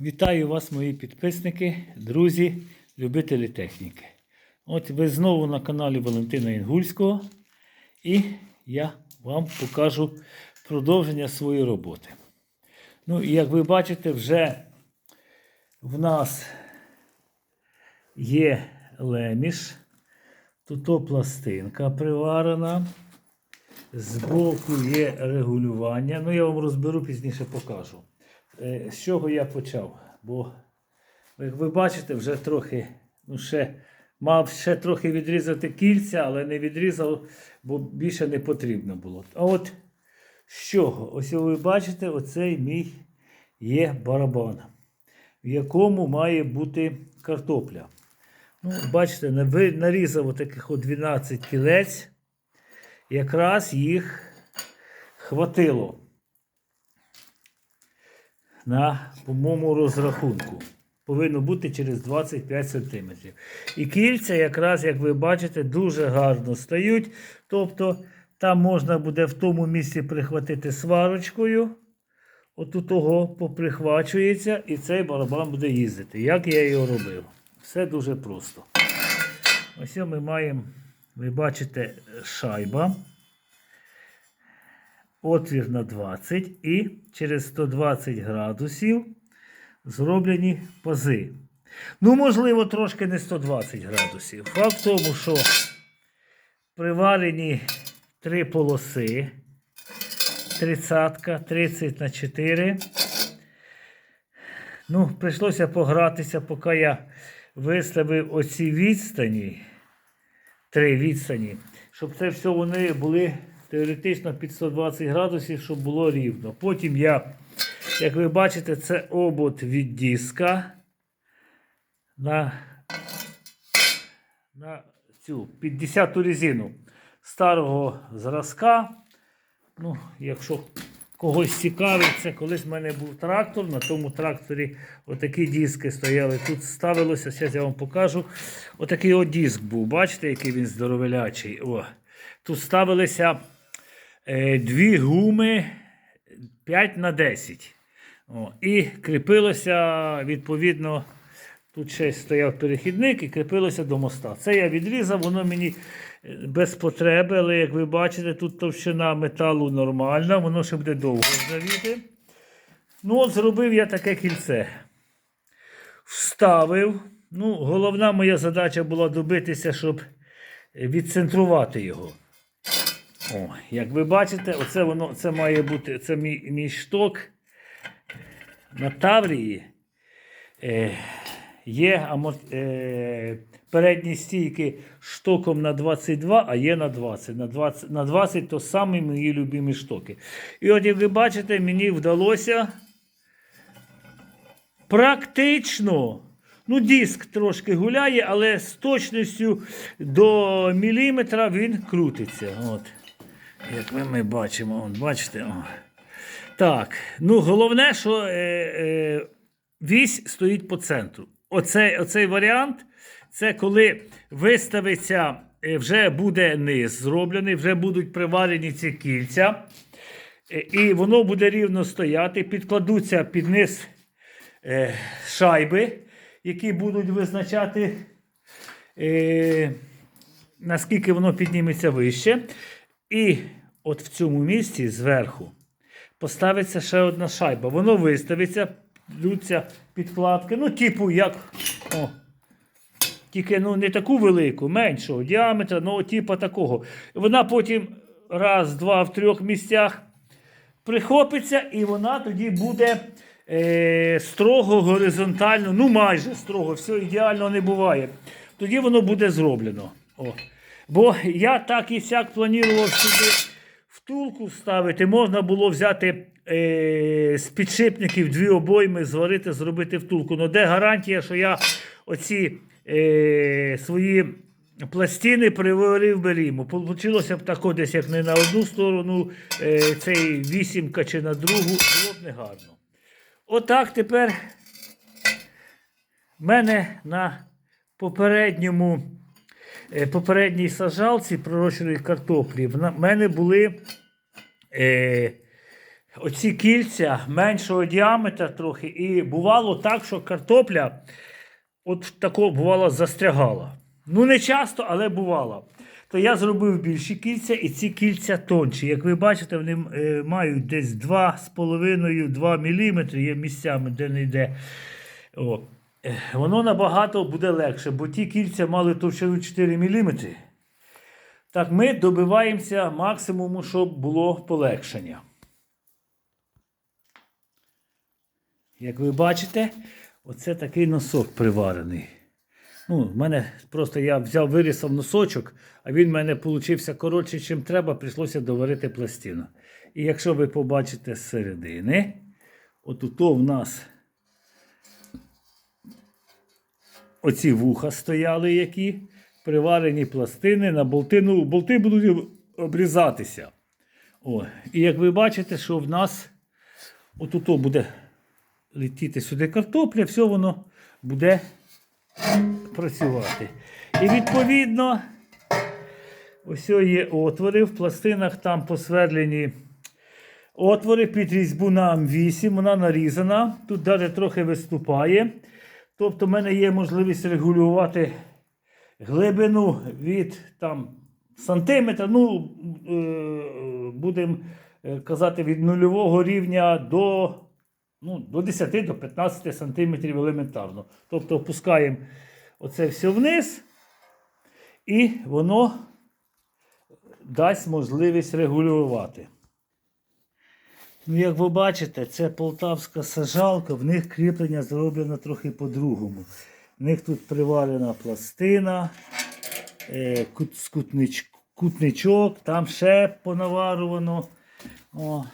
Вітаю вас, мої підписники, друзі, любителі техніки. От ви знову на каналі Валентина Інгульського, і я вам покажу продовження своєї роботи. Ну, і як ви бачите, вже в нас є леміш, тут пластинка приварена. Збоку є регулювання. Ну, я вам розберу пізніше покажу. Е, З чого я почав? Бо, як ви бачите, вже трохи, ну ще мав ще трохи відрізати кільця, але не відрізав, бо більше не потрібно було. А от з чого? Ось ви бачите, оцей мій є барабан, в якому має бути картопля. Ну, бачите, нарізав отаких от 12 кілець. Якраз їх хватило на, по-моєму, розрахунку. Повинно бути через 25 см. І кільця, якраз, як ви бачите, дуже гарно стають. Тобто там можна буде в тому місці прихватити сварочкою. От у того поприхвачується, і цей барабан буде їздити. Як я його робив? Все дуже просто. Ось ми маємо, ви бачите, шайба. Отвір на 20 і через 120 градусів зроблені пази. Ну, можливо, трошки не 120 градусів. Факт в тому, що приварені три полоси. 30, 30 на 4. Ну, прийшлося погратися, поки я виставив оці відстані. Три відстані. Щоб це все вони були теоретично під 120 градусів, щоб було рівно. Потім я, як ви бачите, це обод від диска на, на цю 50-ту резину старого зразка. Ну, якщо когось цікавить, це колись в мене був трактор. На тому тракторі отакі диски стояли. Тут ставилося, зараз я вам покажу. Отакий от диск був. Бачите, який він здоровелячий. О. Тут ставилися дві гуми 5 на 10. О. І кріпилося відповідно. Тут ще стояв перехідник і кріпилося до моста. Це я відрізав, воно мені е, без потреби, але як ви бачите, тут товщина металу нормальна, воно ще буде довго ржавіти. Ну, от зробив я таке кільце. Вставив. Ну, головна моя задача була добитися, щоб відцентрувати його. О, як ви бачите, оце воно це має бути це мій, мій шток на Таврії. Е, Є е, передні стійки штоком на 22, а є на 20. На 20, на 20 то самі мої любимі штоки. І от, як ви бачите, мені вдалося практично. Ну, диск трошки гуляє, але з точністю до міліметра він крутиться. От. Як ми, ми бачимо, от, бачите. О. Так, ну головне, що е, е, вісь стоїть по центру. Оцей, оцей варіант це коли виставиться, е, вже буде низ зроблений, вже будуть приварені ці кільця. Е, І воно буде рівно стояти, підкладуться під низ е, шайби, які будуть визначати, е, наскільки воно підніметься вище. І от в цьому місці зверху поставиться ще одна шайба. Воно виставиться, йдуться підкладки. Ну, типу, як. О, тільки ну, не таку велику, меншого діаметра, ну, типу такого. Вона потім раз, два в трьох місцях прихопиться, і вона тоді буде е, строго горизонтально, ну майже строго, все ідеально не буває. Тоді воно буде зроблено. О. Бо я так і сяк планував сюди втулку вставити. Можна було взяти е, з підшипників дві обойми, зварити, зробити втулку. Ну де гарантія, що я оці е, свої пластини приварив би рівно. Получилося б тако десь як не на одну сторону, е, цей вісімка чи на другу, було б негарно. Отак тепер в мене на попередньому, попередній сажалці пророщеної картоплі в мене були е, оці кільця меншого діаметра трохи. І бувало так, що картопля от тако бувало застрягала. Ну, не часто, але бувало. То я зробив більші кільця, і ці кільця тонші. Як ви бачите, вони е, мають десь 2,5-2 мм є місцями, де не йде. О. Воно набагато буде легше, бо ті кільця мали товщину 4 мм. Так ми добиваємося максимуму, щоб було полегшення. Як ви бачите, оце такий носок приварений. Ну, в мене просто я взяв, вирізав носочок, а він в мене получився коротший, чим треба, прийшлося доварити пластину. І якщо ви побачите з середини, от то в нас оці вуха стояли, які приварені пластини на болти. Ну, болти будуть обрізатися. О, і як ви бачите, що в нас отут буде летіти сюди картопля, все воно буде працювати. І відповідно, ось є отвори в пластинах, там посверлені отвори під різьбу на М8, вона нарізана. Тут навіть трохи виступає. Тобто, в мене є можливість регулювати глибину від там, сантиметра, ну, е, будемо е, казати, від нульового рівня до, ну, до 10 до 15 сантиметрів елементарно. Тобто опускаємо оце все вниз, і воно дасть можливість регулювати. Ну, як ви бачите, це полтавська сажалка, в них кріплення зроблено трохи по-другому. В них тут приварена пластина, е, кут, скутнич, кутничок, там ще понаварувано. О,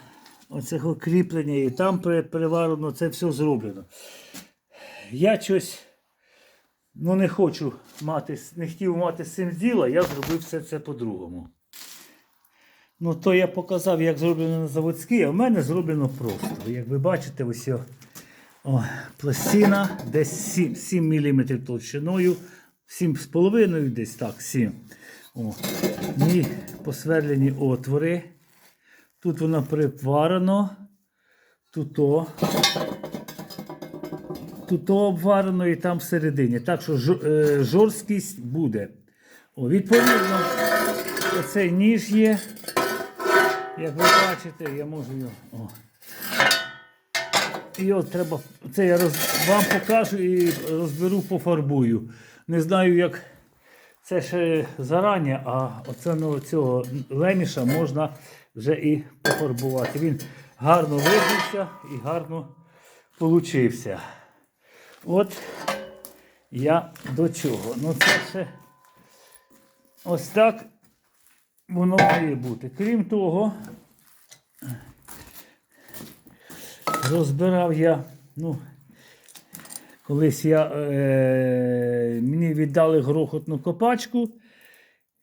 оцього кріплення і там при- приварено, це все зроблено. Я щось ну, не хочу мати, не хотів мати з цим діла, я зробив все це по-другому. Ну, то я показав, як зроблено на заводській, а в мене зроблено просто. Як ви бачите, ось о, пластина десь 7, 7 мм товщиною, 7,5 десь так, 7. О. Ні посверлені отвори. Тут воно приварено, тут о. Тут то обварено і там всередині. Так що е, жорсткість буде. О, відповідно, оцей ніж є. Як ви бачите, я можу його. О. От треба. Це я роз, вам покажу і розберу, пофарбую. Не знаю, як це ще зарані, а оце цього леміша можна вже і пофарбувати. Він гарно вибився і гарно получився. От я до чого. Ну це ще ось так воно має бути. Крім того, розбирав я, ну, колись я, е, мені віддали грохотну копачку,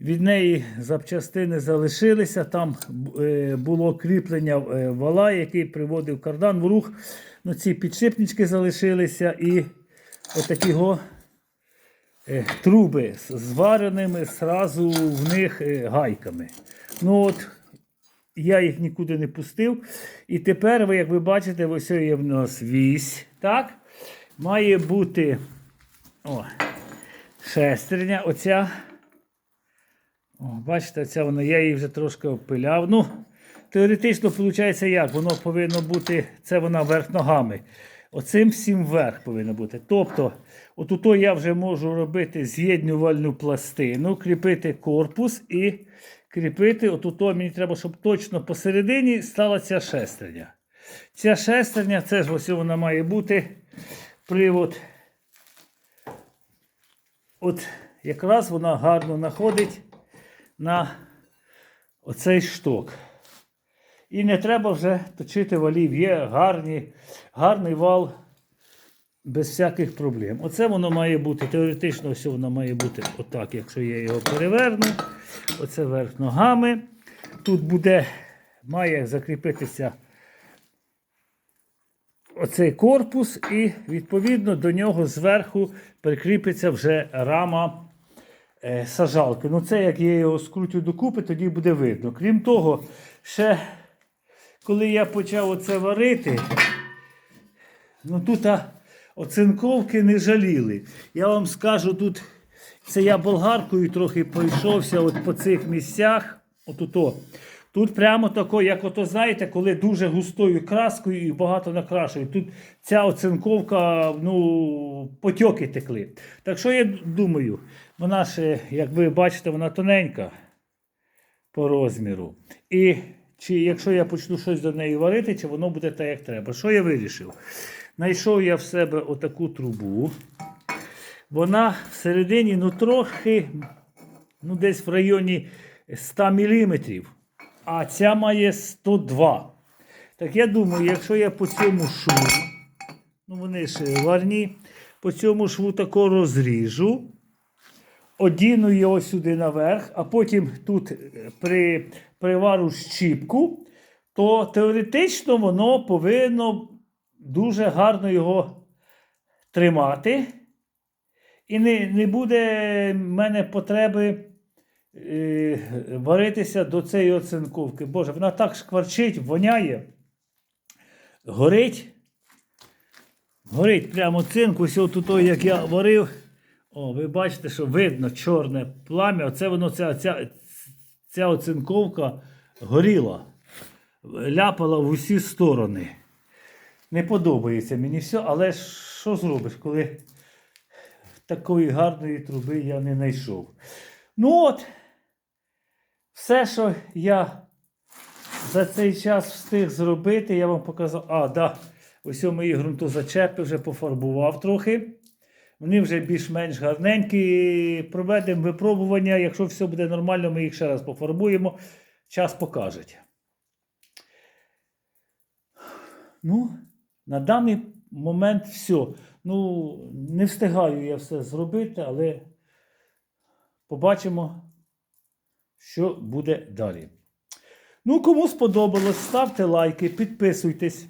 від неї запчастини залишилися, там е, було кріплення е, вала, який приводив кардан в рух. Ну, ці підшипнички залишилися і отакі го е, труби з- звареними зразу в них е, гайками. Ну от, я їх нікуди не пустив. І тепер, ви, як ви бачите, ось є в нас вісь. Так? Має бути о, шестерня. Оця. О, бачите, оця вона, я її вже трошки опиляв. Ну, теоретично, виходить, як? Воно повинно бути, це вона верх ногами. Оцим всім вверх повинно бути. Тобто, отуто я вже можу робити з'єднювальну пластину, кріпити корпус і кріпити. Отуто мені треба, щоб точно посередині стала ця шестерня. Ця шестерня, це ж ось вона має бути привод. От якраз вона гарно знаходить на оцей шток. І не треба вже точити валів. Є гарні, гарний вал без всяких проблем. Оце воно має бути. Теоретично все воно має бути отак, якщо я його переверну. Оце верх ногами. Тут буде, має закріпитися оцей корпус, і відповідно до нього зверху прикріпиться вже рама е, сажалки. Ну це як я його скрутю докупи, тоді буде видно. Крім того, ще коли я почав оце варити, ну тут а, оцинковки не жаліли. Я вам скажу, тут це я болгаркою трохи пройшовся от по цих місцях. Отуто. Тут прямо тако, як ото знаєте, коли дуже густою краскою і багато накрашують. Тут ця оцинковка, ну, потьоки текли. Так що я думаю, вона ще, як ви бачите, вона тоненька по розміру. І чи якщо я почну щось до неї варити, чи воно буде так, як треба. Що я вирішив? Знайшов я в себе отаку трубу. Вона всередині, ну трохи, ну десь в районі 100 мм, а ця має 102. Так я думаю, якщо я по цьому шву, ну вони ж варні, по цьому шву тако розріжу, одіну його сюди наверх, а потім тут е, при, привару щіпку, то теоретично воно повинно дуже гарно його тримати. І не, не буде в мене потреби е, варитися до цієї оцинковки. Боже, вона так шкварчить, воняє, горить. Горить прямо цинк. Ось тут, як я варив. О, ви бачите, що видно чорне плам'я. Оце воно, ця, ця, ця оцинковка горіла, ляпала в усі сторони. Не подобається мені все, але що зробиш, коли такої гарної труби я не знайшов. Ну от, все, що я за цей час встиг зробити, я вам показав. А, да, ось мої ґрунтозачепи вже пофарбував трохи. Вони вже більш-менш гарненькі. Проведемо випробування. Якщо все буде нормально, ми їх ще раз пофарбуємо. Час покаже. Ну, на даний момент все. Ну, не встигаю я все зробити, але побачимо, що буде далі. Ну, кому сподобалось, ставте лайки, підписуйтесь,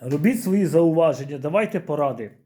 робіть свої зауваження, давайте поради.